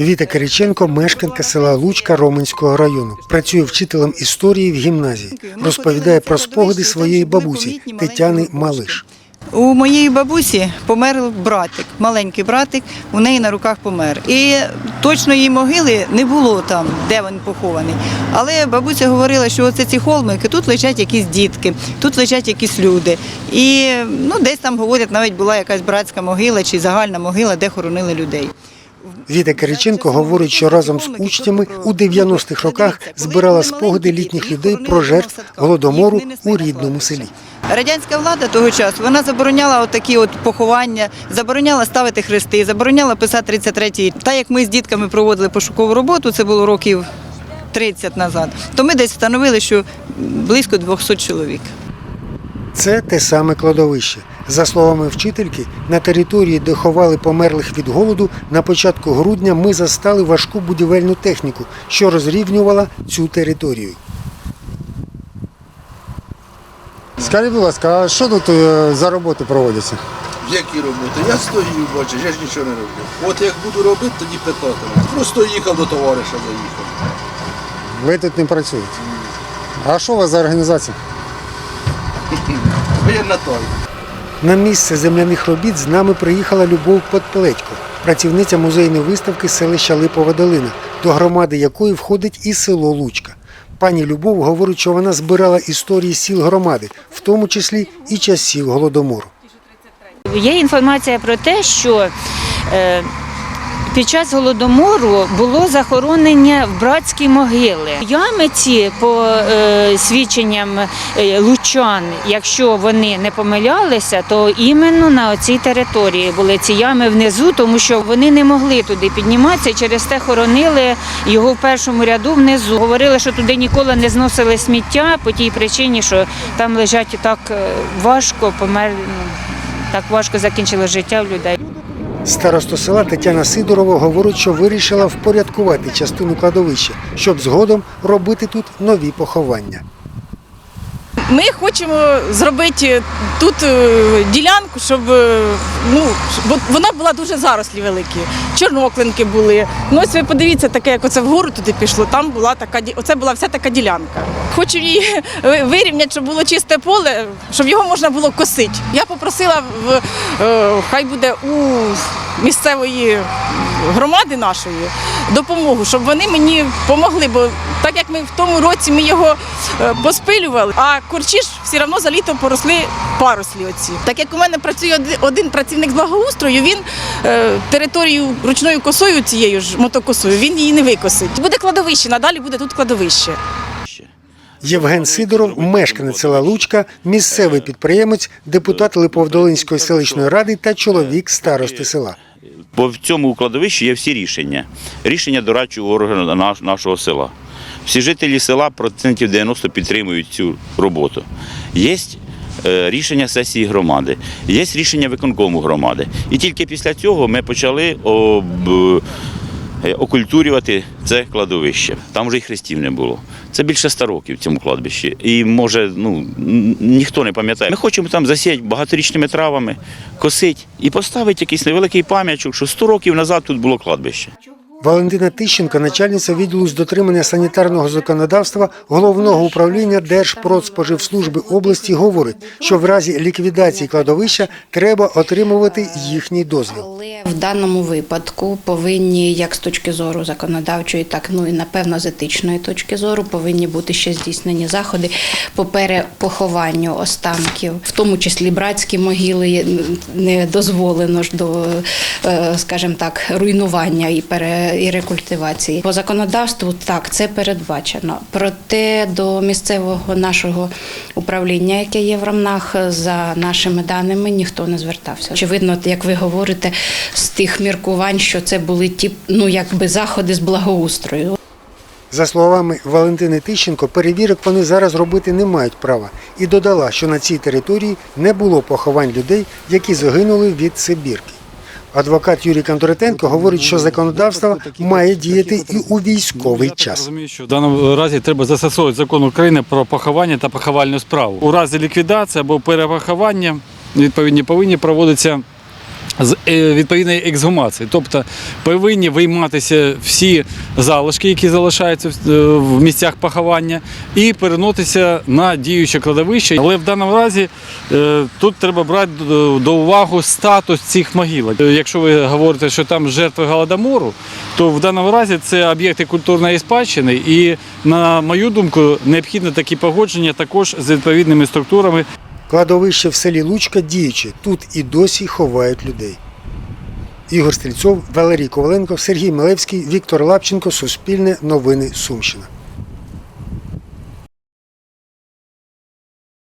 Віта Кириченко, мешканка села Лучка Роменського району, працює вчителем історії в гімназії. Розповідає про спогади своєї бабусі Тетяни Малиш. У моєї бабусі помер братик, маленький братик, у неї на руках помер. І точно її могили не було там, де він похований. Але бабуся говорила, що оце ці холмики, тут лежать якісь дітки, тут лежать якісь люди. І ну, десь там говорять, навіть була якась братська могила чи загальна могила, де хоронили людей. Віта Кириченко говорить, що разом з учнями у 90-х роках збирала спогади літніх людей про жертв голодомору у рідному селі. Радянська влада того часу вона забороняла отакі от поховання, забороняла ставити хрести, забороняла писати 33-й. Та як ми з дітками проводили пошукову роботу, це було років 30 назад, то ми десь встановили, що близько 200 чоловік. Це те саме кладовище. За словами вчительки, на території, де ховали померлих від голоду, на початку грудня ми застали важку будівельну техніку, що розрівнювала цю територію. Скажіть, будь ласка, а що тут е, за роботи проводяться? Які роботи? Я стою, бачиш, я ж нічого не роблю. От як буду робити, тоді питатиму. Просто їхав до товариша, заїхав. Ви тут не працюєте. А що у вас за організація? Воєнна той. На місце земляних робіт з нами приїхала Любов Подпеледько, працівниця музейної виставки селища Липова Долина, до громади якої входить і село Лучка. Пані Любов говорить, що вона збирала історії сіл громади, в тому числі і часів голодомору. Є інформація про те, що е, під час голодомору було захоронення в братські могили. Ями ці, по е, свідченням е, лучан, якщо вони не помилялися, то іменно на цій території були ці ями внизу, тому що вони не могли туди підніматися. і Через те хоронили його в першому ряду внизу. Говорили, що туди ніколи не зносили сміття по тій причині, що там лежать так е, важко, помер. ну, Так важко закінчило життя в людей. Староста села Тетяна Сидорова говорить, що вирішила впорядкувати частину кладовища, щоб згодом робити тут нові поховання. Ми хочемо зробити тут е, ділянку, щоб е, ну бо вона була дуже зарослі великі. Чорноклинки були. Ну ось ви подивіться, таке, як оце вгору туди пішло. Там була така оце була вся така ділянка. Хочемо її вирівняти, щоб було чисте поле, щоб його можна було косити. Я попросила в е, хай буде у місцевої громади нашої допомогу, щоб вони мені допомогли. Бо так як ми в тому році ми його е, поспилювали, а корчі ж все одно за літо поросли парослі оці. Так як у мене працює один працівник з благоустрою, він е, територію ручною косою цією ж мотокосою, він її не викосить. Буде кладовище, надалі буде тут кладовище. Євген Сидоров, мешканець села Лучка, місцевий підприємець, депутат Липовдолинської селищної ради та чоловік старости села. Бо в цьому кладовищі є всі рішення. Рішення дорадчого органу наш- нашого села. Всі жителі села процентів 90 підтримують цю роботу. Є е, рішення сесії громади, є рішення виконкому громади. І тільки після цього ми почали об, е, окультурювати це кладовище. Там вже й хрестів не було. Це більше 100 років в цьому кладбищі. І може, ну ніхто не пам'ятає. Ми хочемо там засіяти багаторічними травами, косити і поставити якийсь невеликий пам'ятчик, що 100 років назад тут було кладбище. Валентина Тищенко, начальниця відділу з дотримання санітарного законодавства головного управління Держпродспоживслужби області, говорить, що в разі ліквідації кладовища треба отримувати їхній дозвіл. В даному випадку повинні, як з точки зору законодавчої, так ну і напевно з етичної точки зору, повинні бути ще здійснені заходи по перепохованню останків, в тому числі братські могили не дозволено ж до, е, скажімо так, руйнування і пере і рекультивації. По законодавству так це передбачено. Проте до місцевого нашого управління, яке є в Ромнах, за нашими даними ніхто не звертався. Очевидно, як ви говорите, з тих міркувань, що це були ті ну якби заходи з благоустрою. За словами Валентини Тищенко, перевірок вони зараз робити не мають права і додала, що на цій території не було поховань людей, які загинули від Сибірки. Адвокат Юрій Кондратенко говорить, що законодавство має діяти і у військовий час. розумію, що в даному разі треба застосовувати закон України про поховання та поховальну справу. У разі ліквідації або перепоховання відповідні повинні проводитися з е, відповідної ексгумації. Тобто повинні вийматися всі залишки, які залишаються в- е, місцях поховання, і переноситися на діюче кладовище. Але в даному разі е, тут треба брати до, уваги статус цих могилок. Якщо ви говорите, що там жертви голодомору, то в даному разі це об'єкти культурної спадщини, і на мою думку, необхідне такі погодження також з відповідними структурами Кладовище в селі Лучка діюче. Тут і досі ховають людей. Ігор Стрільцов, Валерій Коваленко, Сергій Милевський, Віктор Лапченко, Суспільне, Новини Сумщина.